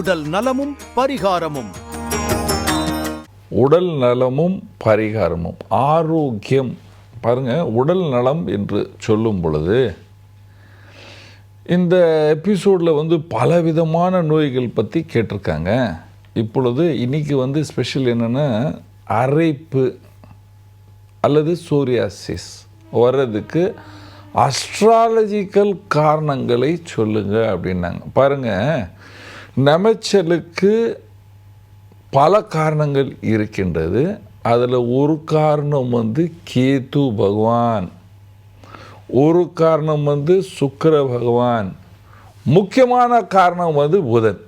உடல் நலமும் பரிகாரமும். உடல் நலமும் பரிகாரமும். ஆரோக்கியம். பாருங்க உடல் நலம் என்று சொல்லும் பொழுது இந்த எபிசோடில் வந்து பலவிதமான நோய்கள் பற்றி கேட்டிருக்காங்க. இப்பொழுது இன்னைக்கு வந்து ஸ்பெஷல் என்னென்னா அரைப்பு அல்லது சோரியாசிஸ் வர்றதுக்கு அஸ்ட்ராலஜிக்கல் காரணங்களை சொல்லுங்கள் அப்படின்னாங்க. பாருங்கள் நமைச்சலுக்கு பல காரணங்கள் இருக்கின்றது. அதில் ஒரு காரணம் வந்து கேது பகவான். ஒரு காரணம் வந்து சுக்கர பகவான். முக்கியமான காரணம் வந்து புதன்.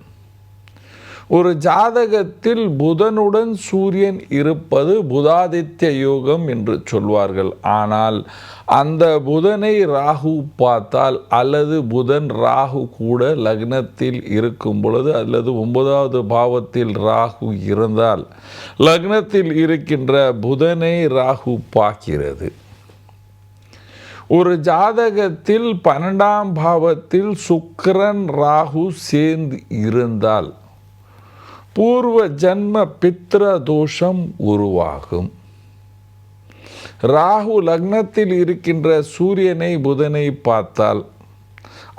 ஒரு ஜாதகத்தில் புதனுடன் சூரியன் இருப்பது புதாதித்ய யோகம் என்று சொல்வார்கள். ஆனால் அந்த புதனை ராகு பார்த்தால் அல்லது புதன் ராகு கூட லக்னத்தில் இருக்கும் பொழுது அல்லது ஒன்பதாவது பாவத்தில் ராகு இருந்தால் லக்னத்தில் இருக்கின்ற புதனை ராகு பார்க்கிறது. ஒரு ஜாதகத்தில் பன்னெண்டாம் பாவத்தில் சுக்கரன் ராகு சேர்ந்து இருந்தால் பூர்வ ஜன்ம பித்ர தோஷம் உருவாகும். ராகு லக்னத்தில் இருக்கின்ற சூரியனை புதனை பார்த்தால்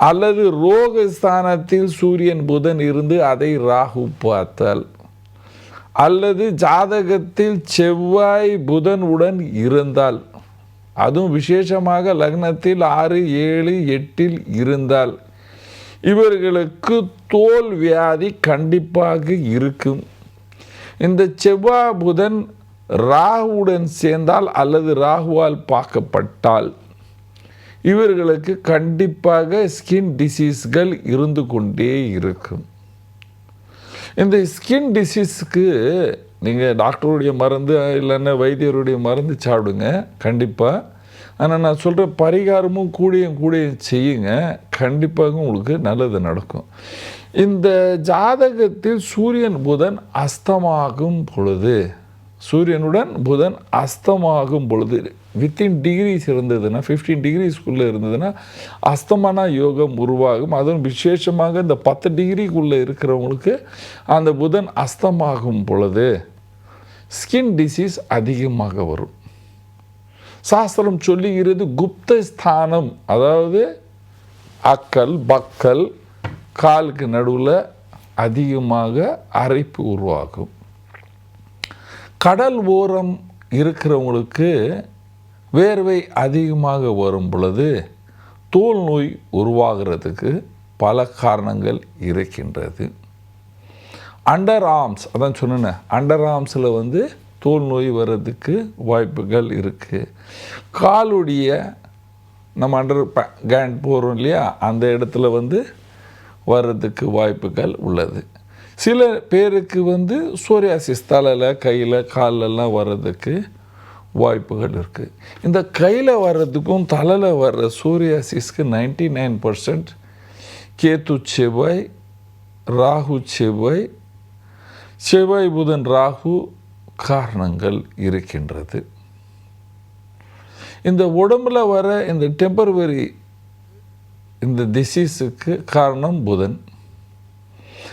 அல்லது ரோக ஸ்தானத்தில் சூரியன் புதன் இருந்து அதை ராகு பார்த்தால் அல்லது ஜாதகத்தில் செவ்வாய் புதன் உடன் இருந்தால் அதுவும் விசேஷமாக லக்னத்தில் ஆறு ஏழு எட்டில் இருந்தால் இவர்களுக்கு தோல் வியாதி கண்டிப்பாக இருக்கும். இந்த செவ்வாய் புதன் ராகுவுடன் சேர்ந்தால் அல்லது ராகுவால் பார்க்கப்பட்டால் இவர்களுக்கு கண்டிப்பாக ஸ்கின் டிசீஸ்கள் இருந்து கொண்டே இருக்கும். இந்த ஸ்கின் டிசீஸ்க்கு நீங்கள் டாக்டருடைய மருந்து இல்லைன்னா வைத்தியருடைய மருந்து சாப்பிடுங்க. கண்டிப்பாக ஆனால் நான் சொல்கிற பரிகாரமும் கூடியும் கூடியும் செய்யுங்க. கண்டிப்பாக உங்களுக்கு நல்லது நடக்கும். இந்த ஜாதகத்தில் சூரியன் புதன் அஸ்தமாகும் பொழுது சூரியனுடன் புதன் அஸ்தமாகும் பொழுது வித்தின் டிகிரிஸ் இருந்ததுன்னா ஃபிஃப்டீன் டிகிரிஸ்க்குள்ளே இருந்ததுன்னா அஸ்தமான யோகம் உருவாகும். அதுவும் விசேஷமாக இந்த பத்து டிகிரிக்குள்ளே இருக்கிறவங்களுக்கு அந்த புதன் அஸ்தமாகும் பொழுது ஸ்கின் டிசீஸ் அதிகமாக வரும். சாஸ்திரம் சொல்லுகிறது குப்த ஸ்தானம் அதாவது அக்கல் பக்கல் காலுக்கு நடுவில் அதிகமாக அரைப்பு உருவாகும். கடல் ஓரம் இருக்கிறவங்களுக்கு வேர்வை அதிகமாக வரும் பொழுது தோல் நோய் உருவாகிறதுக்கு பல காரணங்கள் இருக்கின்றது. அண்டர் ஆர்ம்ஸ் அதான் சொன்னேன் அண்டர் ஆர்ம்ஸில் வந்து தோல் நோய் வர்றதுக்கு வாய்ப்புகள் இருக்குது காலுடைய நம்ம அண்டர் கேண்ட் போகிறோம் இல்லையா? அந்த இடத்துல வந்து வர்றதுக்கு வாய்ப்புகள் உள்ளது. சில பேருக்கு வந்து சோரியாசிஸ் தலையில் கையில் காலெல்லாம் வர்றதுக்கு வாய்ப்புகள் இருக்குது இந்த கையில் வர்றதுக்கும் தலையில் வர்ற சூரியாசிஸ்க்கு நைன்டி நைன் பர்சன்ட் கேத்து செவ்வாய் ராகு செவ்வாய் செவ்வாய் புதன் ராகு காரணங்கள் இருக்கின்றது. இந்த உடம்புல வர இந்த டெம்பரவரி இந்த டிசீஸுக்கு காரணம் புதன்.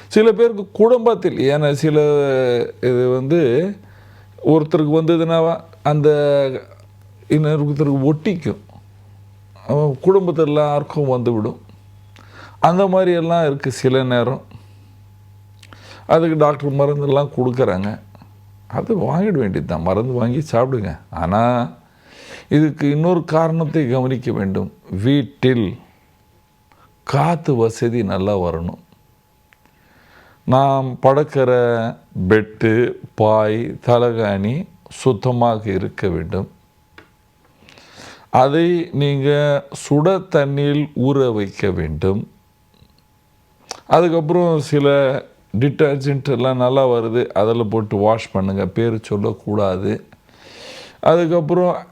சில பேருக்கு குடும்பத்தில் ஏன்னா சில இது வந்து ஒருத்தருக்கு வந்ததுன்னா அந்த இன்னொருத்தருக்கு ஒட்டிக்கும். குடும்பத்தில் எல்லாருக்கும் வந்துவிடும். அந்த மாதிரியெல்லாம் இருக்குது சில நேரம். அதுக்கு டாக்டர் மருந்தெல்லாம் கொடுக்குறாங்க. அது வாங்கிட வேண்டியது தான். மருந்து வாங்கி சாப்பிடுங்க. ஆனால் இதுக்கு இன்னொரு காரணத்தை கவனிக்க வேண்டும். வீட்டில் காற்று வசதி நல்லா வரணும். நாம் படுக்கிற பெட்டு பாய் தலகாணி சுத்தமாக இருக்க வேண்டும். அதை நீங்கள் சுட தண்ணியில் ஊற வைக்க வேண்டும். அதுக்கப்புறம் சில டிட்டர்ஜென்ட் எல்லாம் நல்லா வருது அதில் போட்டு வாஷ் பண்ணுங்கள் பேர் சொல்லக்கூடாது. அதுக்கப்புறம்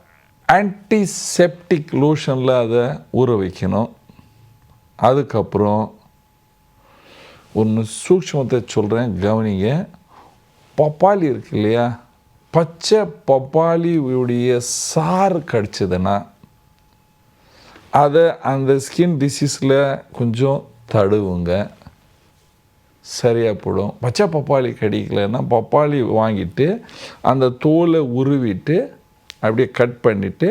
ஆன்டிசெப்டிக் லோஷனில் அதை ஊற வைக்கணும். அதுக்கப்புறம் ஒன்று சூக்ஷ்மத்தை சொல்கிறேன் கவனிங்க. பப்பாளி இருக்கு இல்லையா? பச்சை பப்பாளியுடைய சாறு கடிச்சதுன்னா அதை அந்த ஸ்கின் டிசீஸில் கொஞ்சம் தடுவுங்க. சரியாக போடும். பச்சை பப்பாளி கிடைக்கலன்னா பப்பாளி வாங்கிட்டு அந்த தோலை உருவிட்டு அப்படியே கட் பண்ணிவிட்டு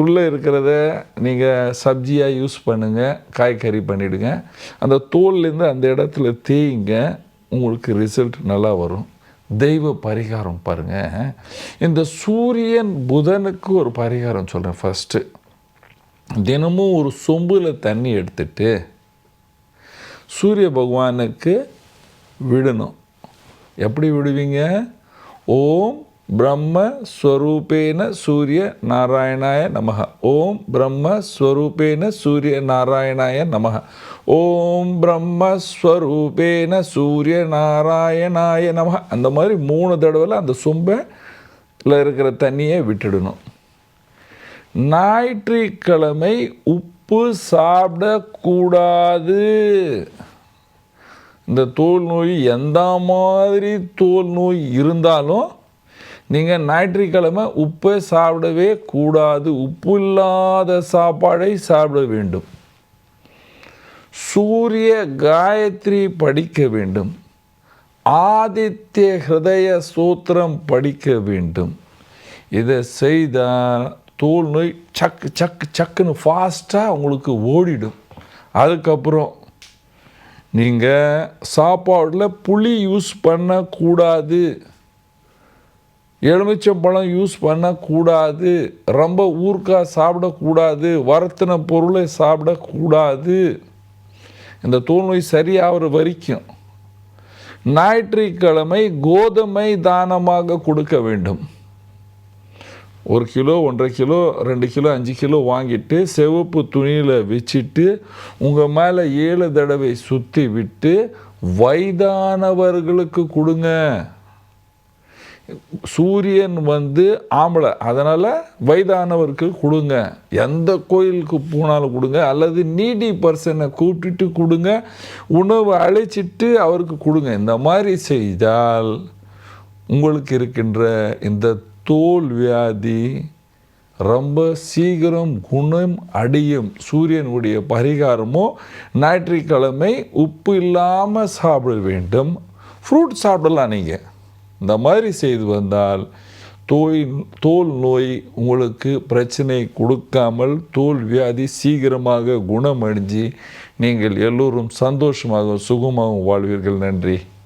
உள்ளே இருக்கிறத நீங்கள் சப்ஜியாக யூஸ் பண்ணுங்கள் காய்கறி பண்ணிவிடுங்க அந்த தோல்லேருந்து அந்த இடத்துல தேய்ங்க உங்களுக்கு ரிசல்ட் நல்லா வரும். தெய்வ பரிகாரம் பாருங்கள் இந்த சூரியன் புதனுக்கு ஒரு பரிகாரம் சொல்கிறேன் ஃபஸ்ட்டு தினமும் ஒரு சொம்பில் தண்ணி எடுத்துட்டு சூரிய பகவானுக்கு விடணும். எப்படி விடுவீங்க? ஓம் பிரம்ம ஸ்வரூபேன சூரிய நாராயணாய நமக ஓம் பிரம்ம ஸ்வரூபேன சூரிய நாராயணாய நமக ஓம் பிரம்ம ஸ்வரூபேன சூரிய நாராயணாய நமக அந்த மாதிரி மூணு தடவை அந்த சொம்பில் இருக்கிற தண்ணியை விட்டுடணும். ஞாயிற்றுக்கிழமை உப்பு சாப்பிடக்கூடாது. இந்த தோல் நோய் எந்த மாதிரி தோல் நோய் இருந்தாலும் நீங்கள் ஞாயிற்றுக்கிழமை உப்பை சாப்பிடவே கூடாது. உப்பு இல்லாத சாப்பாடை சாப்பிட வேண்டும். சூரிய காயத்ரி படிக்க வேண்டும். ஆதித்ய ஹிருதய சூத்திரம் படிக்க வேண்டும். இதை செய்தால் தோல் நோய் சக்கு சக்கு சக்குன்னு ஃபாஸ்ட்டாக உங்களுக்கு ஓடிடும். அதுக்கப்புறம் நீங்கள் சாப்பாட்டில் புளி யூஸ் பண்ணக்கூடாது. எலுமிச்சம்பழம் யூஸ் பண்ணக்கூடாது. ரொம்ப ஊறுக்காய் சாப்பிடக்கூடாது. வறுத்தின பொருளை சாப்பிடக்கூடாது. இந்த தோல் சரியாகிற வரைக்கும் ஞாயிற்றுக்கிழமை கோதுமை தானமாக கொடுக்க வேண்டும். ஒரு கிலோ ஒன்றரை கிலோ ரெண்டு கிலோ அஞ்சு கிலோ வாங்கிட்டு சிவப்பு துணியில் வச்சுட்டு உங்கள் மேலே ஏழு தடவை சுற்றி விட்டு வயதானவர்களுக்கு கொடுங்க. சூரியன் வந்து ஆம்பளை அதனால் வயதானவருக்கு கொடுங்க. எந்த கோயிலுக்கு போனாலும் கொடுங்க அல்லது நீடி பர்சனை கூப்பிட்டுட்டு கொடுங்க. உணவு அழைச்சிட்டு அவருக்கு கொடுங்க. இந்த மாதிரி செய்தால் உங்களுக்கு இருக்கின்ற இந்த தோல் வியாதி ரொம்ப சீக்கிரம் குணம் அடையும். சூரியனுடைய பரிகாரமோ ஞாயிற்றுக்கிழமை உப்பு இல்லாமல் சாப்பிட வேண்டும். ஃப்ரூட் சாப்பிடலாம் நீங்கள் இந்த மாதிரி செய்து வந்தால் தோய் தோல் நோய் உங்களுக்கு பிரச்சனை கொடுக்காமல் தோல் வியாதி சீக்கிரமாக குணமடைஞ்சு நீங்கள் எல்லோரும் சந்தோஷமாக சுகமாகவும் வாழ்வீர்கள். நன்றி.